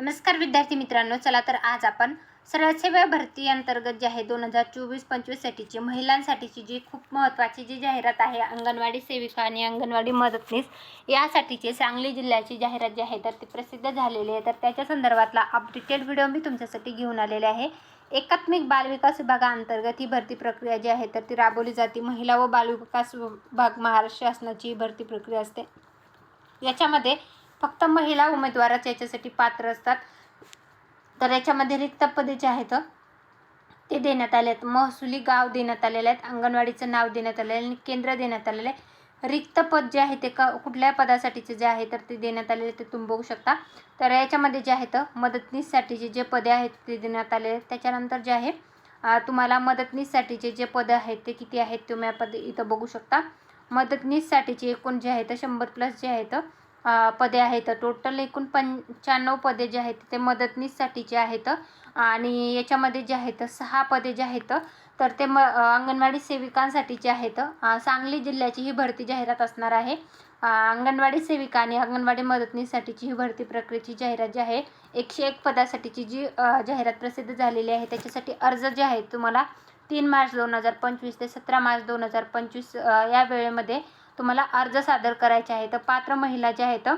नमस्कार विद्यार्थी मित्रांनो चला तर आज आपण सरळ सेवा भरती अंतर्गत जे आहे दोन हजार चोवीस पंचवीससाठीची महिलांसाठीची जी खूप महत्त्वाची जी जाहिरात आहे अंगणवाडी सेविका आणि अंगणवाडी मदतनीस यासाठीची सांगली जिल्ह्याची जाहिरात जी आहे तर ती प्रसिद्ध झालेली आहे. तर त्याच्या संदर्भातला अपडेटेड व्हिडिओ मी तुमच्यासाठी घेऊन आलेले आहे. एकात्मिक बालविकास विभागाअंतर्गत ही भरती प्रक्रिया जी आहे तर ती राबवली जाते. महिला व बालविकास विभाग महाराष्ट्र शासनाची भरती प्रक्रिया असते. याच्यामध्ये फक्त महिला उमेदवारच याच्यासाठी पात्र असतात. तर याच्यामध्ये रिक्त पदे जे आहेत ते देण्यात आले आहेत. महसुली गाव देण्यात आलेले आहेत अंगणवाडीचं नाव देण्यात आलेलं आहे आणि केंद्र देण्यात आलेलं आहे. रिक्त पद जे आहे ते क कुठल्या पदासाठीचे जे आहे तर ते देण्यात आलेले ते तुम्ही बघू शकता. तर याच्यामध्ये जे आहेत मदतनीससाठीचे जे पदे आहेत ते देण्यात आलेले आहेत. त्याच्यानंतर जे आहे तुम्हाला मदतनीससाठीचे जे पदं आहेत ते किती आहेत तुम्ही पद इथं बघू शकता. मदतनीससाठीचे एकूण जे आहेत शंभर प्लस जे आहेत पदे आहेत. टोटल एकूण पंच्याण्णव पदे जे आहेत ते मदतनीससाठीचे आहेत. आणि याच्यामध्ये जे आहेत सहा पदे जे आहेत तर ते म अंगणवाडी सेविकांसाठीचे आहेत. सांगली जिल्ह्याची ही भरती जाहिरात असणार आहे. अंगणवाडी सेविका आणि अंगणवाडी मदतनीससाठीची ही भरती प्रक्रियेची जाहिरात जी आहे एकशे एक पदासाठीची जी जाहिरात प्रसिद्ध झालेली आहे त्याच्यासाठी अर्ज जे आहेत तुम्हाला तीन मार्च दोन हजार पंचवीस ते सतरा मार्च दोन हजार पंचवीस या वेळेमध्ये तुम्हाला अर्ज सादर करायचे आहे तर पात्र महिला ज्या आहेत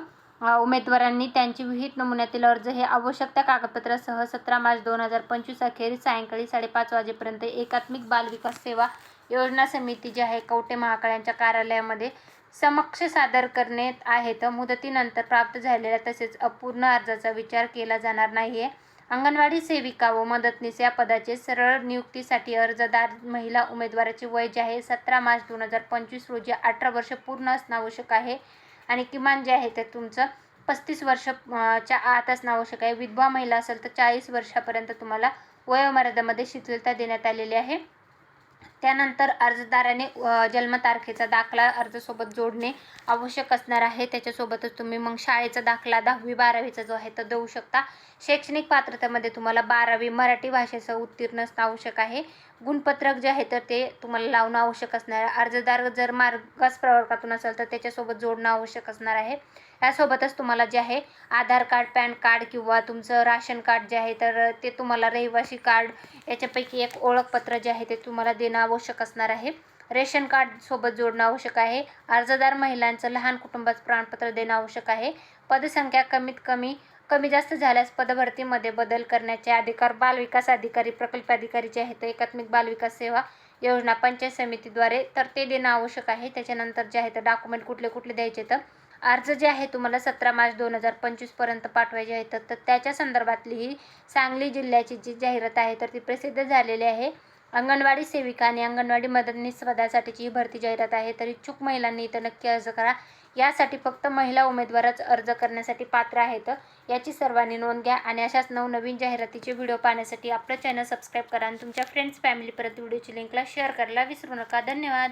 उमेदवारांनी त्यांची विहित नमुन्यातील अर्ज हे आवश्यक त्या कागदपत्रासह सतरा मार्च दोन हजार पंचवीस अखेरीस सायंकाळी साडेपाच वाजेपर्यंत एकात्मिक बाल विकास सेवा योजना समिती जी आहे कवटे महाकाळ यांच्या कार्यालयामध्ये समक्ष सादर करण्यात आहेत. मुदतीनंतर प्राप्त झालेल्या तसेच अपूर्ण अर्जाचा विचार केला जाणार नाही आहे अंगणवाडी सेविका व मदतनीस या पदाचे सरळ नियुक्तीसाठी अर्जदार महिला उमेदवाराचे वय जे आहे सतरा मार्च दोन हजार पंचवीस रोजी अठरा वर्ष पूर्ण असणं आवश्यक आहे. आणि किमान जे आहे ते तुमचं पस्तीस वर्ष च्या आत असणं आवश्यक आहे. विधवा महिला असेल तर चाळीस वर्षापर्यंत तुम्हाला वयोमर्यादेमध्ये शिथिलता देण्यात आलेली आहे. त्यानंतर अर्जदाराने जन्मतारखेचा दाखला अर्जसोबत जोडणे आवश्यक असणार आहे. त्याच्यासोबतच तुम्ही मग शाळेचा दाखला दहावी बारावीचा जो आहे तो देऊ शकता. शैक्षणिक पात्रतेमध्ये तुम्हाला बारावी मराठी भाषेसह उत्तीर्ण असणं आवश्यक आहे. गुणपत्रक जे आहे तर ते तुम्हाला लावणं आवश्यक असणार आहे. अर्जदार जर मार्गस प्रवर्गातून असेल तर त्याच्यासोबत जोडणं आवश्यक असणार आहे. यासोबतच तुम्हाला जे आहे आधार कार्ड पॅन कार्ड किंवा तुमचं राशन कार्ड जे आहे तर ते तुम्हाला रहिवासी कार्ड याच्यापैकी एक ओळखपत्र जे आहे ते तुम्हाला देणं आवश्यक असणार आहे. रेशन कार्ड सोबत जोडणं आवश्यक आहे. अर्जदार महिलांचं लहान कुटुंबाचं प्रमाणपत्र देणं आवश्यक आहे. पदसंख्या कमीत कमी कमी जास्त झाल्यास पदभरतीमध्ये बदल करण्याचे अधिकार बालविकास अधिकारी प्रकल्प अधिकारी जे आहेत एकात्मिक बालविकास सेवा योजना पंचायत समितीद्वारे तर ते देणं आवश्यक आहे. त्याच्यानंतर जे आहे तर डॉक्युमेंट कुठले कुठले द्यायचे तर अर्ज जे आहे तुम्हाला सतरा मार्च दोन हजार पंचवीसपर्यंत पाठवायचे आहेत. तर त्याच्या संदर्भातली ही सांगली जिल्ह्याची जी जाहिरात आहे तर ती प्रसिद्ध झालेली आहे. अंगणवाडी सेविका आणि अंगणवाडी मदतनीस पदासाठीची ही भरती जाहिरात आहे. तर इच्छुक महिलांनी इथं नक्की अर्ज करा. यासाठी फक्त महिला उमेदवारच अर्ज करण्यासाठी पात्र आहेत. याची सर्वांनी नोंद घ्या आणि अशाच नवनवीन जाहिरातीचे व्हिडिओ पाहण्यासाठी आपलं चॅनल सबस्क्राईब करा आणि तुमच्या फ्रेंड्स फॅमिलीपर्यंत व्हिडिओची लिंकला शेअर करायला विसरू नका. धन्यवाद.